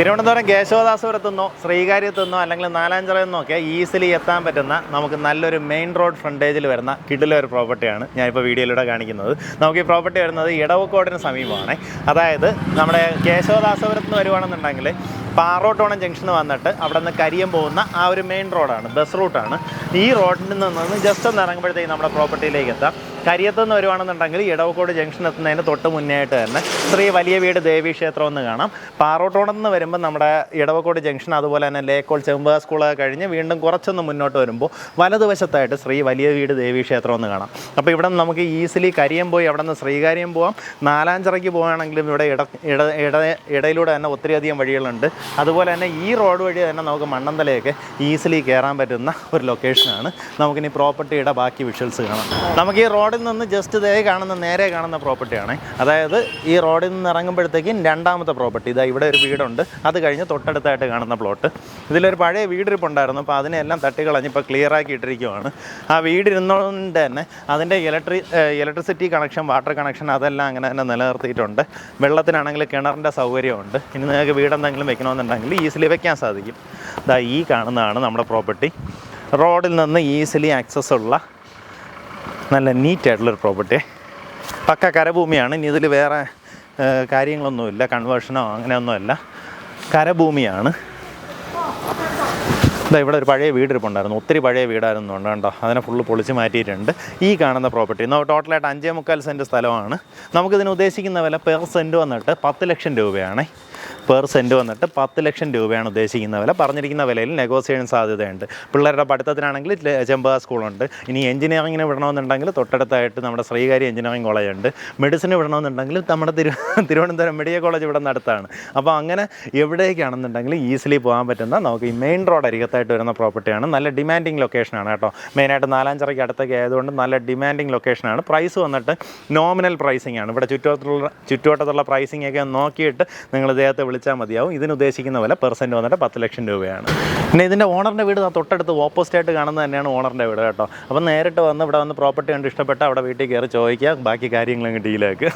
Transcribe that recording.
തിരുവനന്തപുരം കേശവദാസപുരത്തുനിന്നോ ശ്രീകാര്യത്തുനിന്നോ അല്ലെങ്കിൽ നാലാഞ്ചിറയിൽ നിന്നോ ഒക്കെ ഈസിലി എത്താൻ പറ്റുന്ന നമുക്ക് നല്ലൊരു മെയിൻ റോഡ് ഫ്രണ്ടേജിൽ വരുന്ന കിടിലെ ഒരു പ്രോപ്പർട്ടിയാണ് ഞാനിപ്പോൾ വീഡിയോയിലൂടെ കാണിക്കുന്നത്. നമുക്ക് ഈ പ്രോപ്പർട്ടി വരുന്നത് ഇടവക്കോടിന് സമീപമാണ്. അതായത് നമ്മുടെ കേശവദാസപുരത്ത് നിന്ന് വരുവാണെന്നുണ്ടെങ്കിൽ പാറോട്ടോണം ജംഗ്ഷന് വന്നിട്ട് അവിടെ നിന്ന് കരിയം പോകുന്ന ആ ഒരു മെയിൻ റോഡാണ് ബസ് റൂട്ടാണ് ഈ റോഡിൽ നിന്ന് ജസ്റ്റ് ഒന്ന് ഇറങ്ങുമ്പോഴത്തേക്ക് നമ്മുടെ പ്രോപ്പർട്ടിയിലേക്ക് എത്താം. കരിയത്ത് നിന്ന് വരുവാണെന്നുണ്ടെങ്കിൽ ഇടവക്കോട് ജംഗ്ഷൻ എത്തുന്നതിന് തൊട്ട് മുന്നേ ആയിട്ട് തന്നെ ശ്രീ വലിയ വീട് ദേവി ക്ഷേത്രം എന്ന് കാണാം. പാറോട്ടോണം നിന്ന് വരുമ്പോൾ നമ്മുടെ ഇടവക്കോട് ജംഗ്ഷൻ അതുപോലെ തന്നെ ലേക്കോൾ ചെമ്പ സ്കൂൾ കഴിഞ്ഞ് വീണ്ടും കുറച്ചൊന്ന് മുന്നോട്ട് വരുമ്പോൾ വലതുവശത്തായിട്ട് ശ്രീ വലിയ വീട് ദേവി ക്ഷേത്രം എന്ന് കാണാം. അപ്പോൾ ഇവിടെ നമുക്ക് ഈസിലി കരിയം പോയി അവിടെ നിന്ന് ശ്രീകാര്യം പോവാം. നാലാഞ്ചിറയ്ക്ക് പോവുകയാണെങ്കിലും ഇവിടെ ഇട ഇട ഇട ഇടയിലൂടെ തന്നെ ഒത്തിരിയധികം വഴികളുണ്ട്. അതുപോലെ തന്നെ ഈ റോഡ് വഴി തന്നെ നമുക്ക് മണ്ണന്തലയൊക്കെ ഈസിലി കയറാൻ പറ്റുന്ന ഒരു ലൊക്കേഷനാണ് നമുക്കിനി പ്രോപ്പർട്ടിയുടെ ബാക്കി വിഷ്വൽസ് കാണാം. നമുക്ക് ഈ റോഡിൽ നിന്ന് ജസ്റ്റ് ദേ കാണുന്ന നേരെ കാണുന്ന പ്രോപ്പർട്ടിയാണ് അതായത് ഈ റോഡിൽ നിന്ന് ഇറങ്ങുമ്പോഴത്തേക്കും രണ്ടാമത്തെ പ്രോപ്പർട്ടി ഇതാ ഇവിടെ ഒരു വീടുണ്ട്. അത് കഴിഞ്ഞ് തൊട്ടടുത്തായിട്ട് കാണുന്ന പ്ലോട്ട് ഇതിലൊരു പഴയ വീടിരിപ്പുണ്ടായിരുന്നു. അപ്പോൾ അതിനെല്ലാം തട്ടികളഞ്ഞ് ഇപ്പോൾ ക്ലിയർ ആക്കി ഇട്ടിരിക്കുവാണ്. ആ വീടിരുന്നതുകൊണ്ട് തന്നെ അതിന്റെ ഇലക്ട്രി ഇലക്ട്രിസിറ്റി കണക്ഷൻ വാട്ടർ കണക്ഷൻ അതെല്ലാം അങ്ങനെ തന്നെ നിലനിർത്തിയിട്ടുണ്ട്. വെള്ളത്തിനാണെങ്കിൽ കിണറിന്റെ സൗകര്യമുണ്ട്. ഇനി നിങ്ങൾക്ക് വീടെന്തെങ്കിലും വെക്കണമെന്നുണ്ടെങ്കിൽ ഈസിലി വെക്കാൻ സാധിക്കും. ഇതാ ഈ കാണുന്നതാണ് നമ്മുടെ പ്രോപ്പർട്ടി റോഡിൽ നിന്ന് ഈസിലി ആക്സസ് ഉള്ള നല്ല നീറ്റായിട്ടുള്ളൊരു പ്രോപ്പർട്ടി. പക്ക കരഭൂമിയാണ്. ഇനി ഇതിൽ വേറെ കാര്യങ്ങളൊന്നുമില്ല. കൺവേർഷനോ അങ്ങനെയൊന്നുമല്ല. കരഭൂമിയാണ്. ഇതാ ഇവിടെ ഒരു പഴയ വീടിരിപ്പുണ്ടായിരുന്നു. ഒത്തിരി പഴയ വീടായിരുന്നു ഉണ്ട് കേട്ടോ അതിനെ ഫുള്ള് പൊളിച്ച് മാറ്റിയിട്ടുണ്ട്. ഈ കാണുന്ന പ്രോപ്പർട്ടി ടോട്ടലായിട്ട് അഞ്ചേ മുക്കാൽ സെന്റ് സ്ഥലമാണ്. നമുക്കിതിന് ഉദ്ദേശിക്കുന്ന വില പെർ സെന്റ് വന്നിട്ട് പത്ത് ലക്ഷം രൂപയാണ്. പെർ സെന്റ് വന്നിട്ട് പത്ത് ലക്ഷം രൂപയാണ് ഉദ്ദേശിക്കുന്ന വില. പറഞ്ഞിരിക്കുന്ന വിലയിൽ നെഗോസിയേഷൻ സാധ്യതയുണ്ട്. പിള്ളേരുടെ പഠിത്തത്തിനാണെങ്കിൽ ചെമ്പക സ്കൂളുണ്ട്. ഇനി എഞ്ചിനീയറിങ്ങിന് വിടണമെന്നുണ്ടെങ്കിൽ തൊട്ടടുത്തായിട്ട് നമ്മുടെ ശ്രീകാരി എഞ്ചിനീയറിംഗ് കോളേജ് ഉണ്ട്. മെഡിസിന് വിടണമെന്നുണ്ടെങ്കിൽ നമ്മുടെ തിരു തിരുവനന്തപുരം മെഡിക്കൽ കോളേജ് ഇവിടെ അടുത്താണ് അപ്പോൾ അങ്ങനെ എവിടേക്കാണെന്നുണ്ടെങ്കിൽ ഈസിലി പോകാൻ പറ്റുന്ന നമുക്ക് ഈ മെയിൻ റോഡ് അരികത്തായിട്ട് വരുന്ന പ്രോപ്പർട്ടിയാണ്. നല്ല ഡിമാൻഡിങ് ലൊക്കേഷനാണ് കേട്ടോ. മെയിനായിട്ട് നാലാഞ്ചിറയ്ക്ക് അടുത്തൊക്കെ ആയതുകൊണ്ട് നല്ല ഡിമാൻഡിങ് ലൊക്കേഷനാണ് പ്രൈസ് വന്നിട്ട് നോമിനൽ പ്രൈസിംഗ് ആണ്. ഇവിടെ ചുറ്റുവട്ടത്തുള്ള ചുറ്റുവട്ടത്തുള്ള പ്രൈസിംഗ് ഒക്കെ നോക്കിയിട്ട് നിങ്ങൾ ഇദ്ദേഹത്തെ വിളിച്ചാൽ മതിയാവും. ഇതിന് ഉദ്ദേശിക്കുന്ന വില പെർസെന്റ് വന്നിട്ട് പത്ത് ലക്ഷം രൂപയാണ്. പിന്നെ ഇതിന്റെ ഓണറിന്റെ വീട് തൊട്ടടുത്ത് ഓപ്പോസിറ്റ് ആയിട്ട് കാണുന്നത് തന്നെയാണ് ഓണറിന്റെ വീട് കേട്ടോ. അപ്പം നേരിട്ട് വന്ന് ഇവിടെ വന്ന് പ്രോപ്പർട്ടി കണ്ട് ഇഷ്ടപ്പെട്ട അവിടെ വീട്ടിൽ കയറി ചോദിക്കുക ബാക്കി കാര്യങ്ങളങ്ങ് ഡീലാക്കുക